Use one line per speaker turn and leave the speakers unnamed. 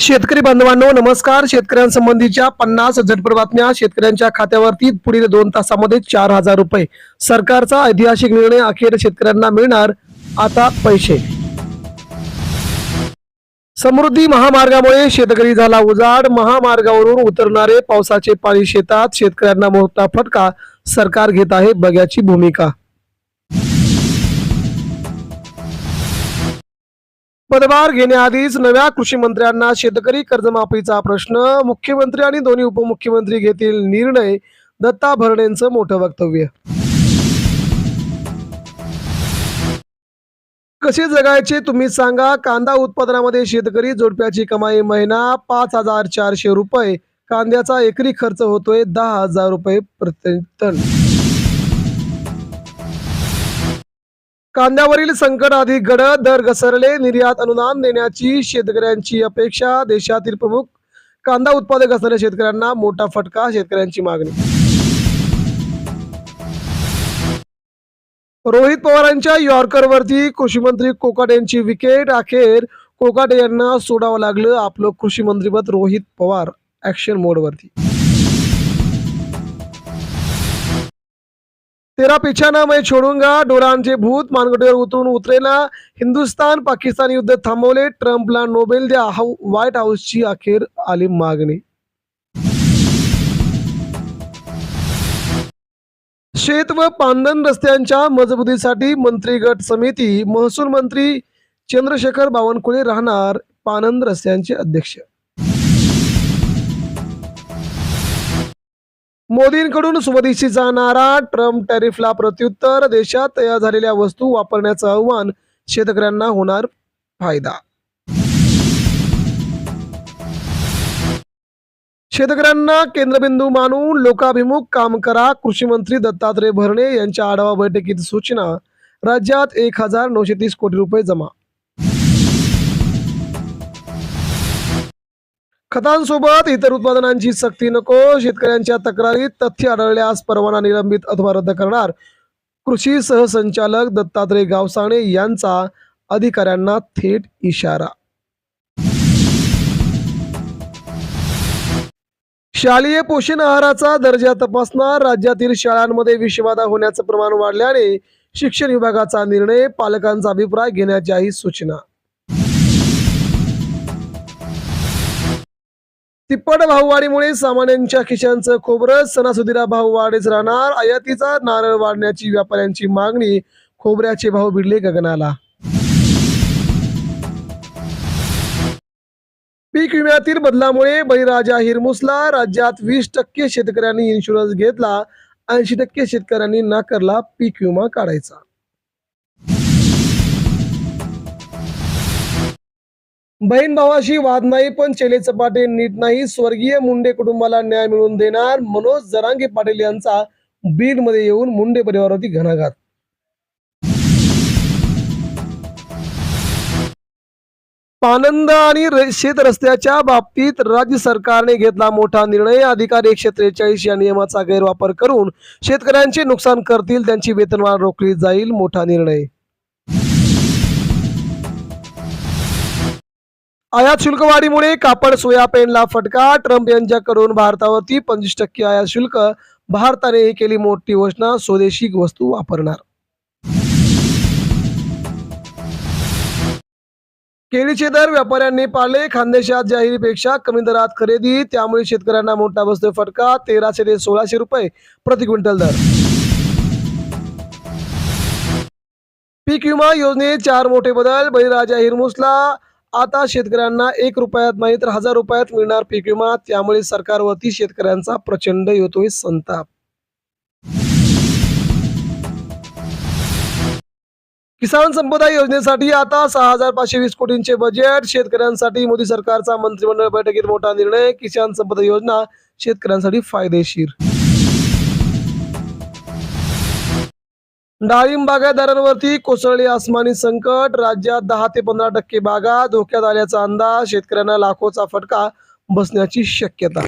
शेतकरी बांधवांनो नमस्कार. शेतकऱ्यांसंबंधीच्या पन्नास झटपट बातम्या शेतकऱ्यांच्या खात्यावरती पुढील दोन तासामध्ये चार हजार रुपये. सरकारचा ऐतिहासिक निर्णय अखेर शेतकऱ्यांना मिळणार. आता पैसे. समृद्धी महामार्गामुळे शेतकरी झाला उजाड. महामार्गावरून उतरणारे पावसाचे पाणी शेतात शेतकऱ्यांना मोठा फटका. सरकार घेत आहे बघ्याची भूमिका. पदभार घेण्याआधीच नव्या कृषी मंत्र्यांना शेतकरी कर्जमाफीचा प्रश्न. मुख्यमंत्री आणि दोन्ही उपमुख्यमंत्री घेतील निर्णय दत्ता भरणेंचं मोठं वक्तव्य. कसे जगायचे तुम्ही सांगा. कांदा उत्पादनामध्ये शेतकरी जोडप्याची कमाई महिना पाच हजार चारशे रुपये. कांद्याचा एकरी खर्च होतोय दहा हजार रुपये प्रति टन. कांद्यावरील संकट अधिक गडद दर घसरले. निर्यात अनुदान देण्याची शेतकऱ्यांची अपेक्षा. देशातील प्रमुख कांदा उत्पादक असणाऱ्या शेतकऱ्यांना मोठा फटका शेतकऱ्यांची मागणी. रोहित पवारांच्या यॉर्करवरती कृषी मंत्री कोकाटे यांची विकेट. अखेर कोकाटे यांना सोडावं लागलं आपलं कृषी मंत्रीपद रोहित पवार ऍक्शन मोडवरती तेरा पिछाना मैं छोडूंगा। डोरांचे भूत मानगटीवर उतरून उतरेला। हिंदुस्थान पाकिस्तान युद्ध थांबवले। ट्रम्पला नोबेल द्या. हाऊ व्हाईट हाऊसची अखेर आली मागणी. शेत व पांदन रस्त्यांच्या मजबुतीसाठी मंत्री गट समिती महसूल मंत्री चंद्रशेखर बावनकुळे राहणार पानंद रस्त्यांचे अध्यक्ष. मोदींकडून स्वदेशी जाणारा ट्रम्प टॅरिफला प्रत्युत्तर देशात तयार झालेल्या वस्तू वापरण्याचं आव्हान शेतकऱ्यांना होणार फायदा. शेतकऱ्यांना केंद्रबिंदू मानून लोकाभिमुख काम करा कृषी मंत्री दत्तात्रय भरणे यांच्या आढावा बैठकीत सूचना. राज्यात एक हजार नऊशे तीस कोटी रुपये जमा खतांसोबत इतर उत्पादनांची सक्ती नको शेतकऱ्यांच्या तक्रारीत तथ्य आढळल्यास परवाना निलंबित अथवा रद्द करणार. कृषी सहसंचालक दत्तात्रय गावसाणे यांचा अधिकाऱ्यांना थेट इशारा. शालेय पोषण आहाराचा दर्जा तपासणार राज्यातील शाळांमध्ये विषबाधा होण्याचं प्रमाण वाढल्याने शिक्षण विभागाचा निर्णय पालकांचा अभिप्राय घेण्याच्याही सूचना. तिप्पट भाववाढीमुळे सामान्यांच्या खिशांचं खोबरं सणासुदीला भाव वाढीच राहणार. आयातीचा नारळ वाढण्याची व्यापाऱ्यांची मागणी खोबऱ्याचे भाव भिडले गगनाला. पीक विम्यातील बदलामुळे बळीराजा हिरमुसला. राज्यात वीस टक्के शेतकऱ्यांनी इन्शुरन्स घेतला. ऐंशी टक्के शेतकऱ्यांनी नाकारला पीक विमा काढायचा. बहीण भावाशी वाद नाही पण चेले चपाटे नीट नाही. स्वर्गीय मुंडे कुटुंबाला न्याय मिळवून देणार. मनोज जरांगे पाटील यांचा बीडमध्ये येऊन मुंडे परिवारावरती घणाघात. पानंद आणि शेत रस्त्याच्या बाबतीत राज्य सरकारने घेतला मोठा निर्णय. अधिकारी एकशे त्रेचाळीस या नियमाचा गैरवापर करून शेतकऱ्यांचे नुकसान करतील त्यांची वेतनवाढ रोखली जाईल मोठा निर्णय. आयात शुल्क वाढीमुळे कापड सोया पेनला फटका ट्रम्प यांच्याकडून भारतावरती पंचवीस टक्के आयात शुल्क. भारताने ही केली मोठी घोषणा स्वदेशी वस्तू वापरणार. केळीचे दर व्यापाऱ्यांनी पाळले खानदेशात जाहिरीपेक्षा कमी दरात खरेदी त्यामुळे शेतकऱ्यांना मोठा बसतोय फटका तेराशे ते सोळाशे रुपये प्रति क्विंटल दर. पीक विमा योजनेत चार मोठे बदल बळीराजा हिरमुसला आता शेतकऱ्यांना एक रुपयात नाही तर हजार रुपयात मिळणार पीक विमा. त्यामुळे सरकारवरती शेतकऱ्यांचा प्रचंड येतोय संताप. किसान संपदा योजनेसाठी आता सहा हजार पाचशे वीस कोटींचे बजेट शेतकऱ्यांसाठी मोदी सरकारचा मंत्रिमंडळ बैठकीत मोठा निर्णय. किसान संपदा योजना शेतकऱ्यांसाठी फायदेशीर. डाळिंब बागायतदारांवरती कोसळले आसमानी संकट. राज्यात दहा ते पंधरा टक्के बागा धोक्यात आल्याचा अंदाज. शेतकऱ्यांना लाखोचा फटका बसण्याची शक्यता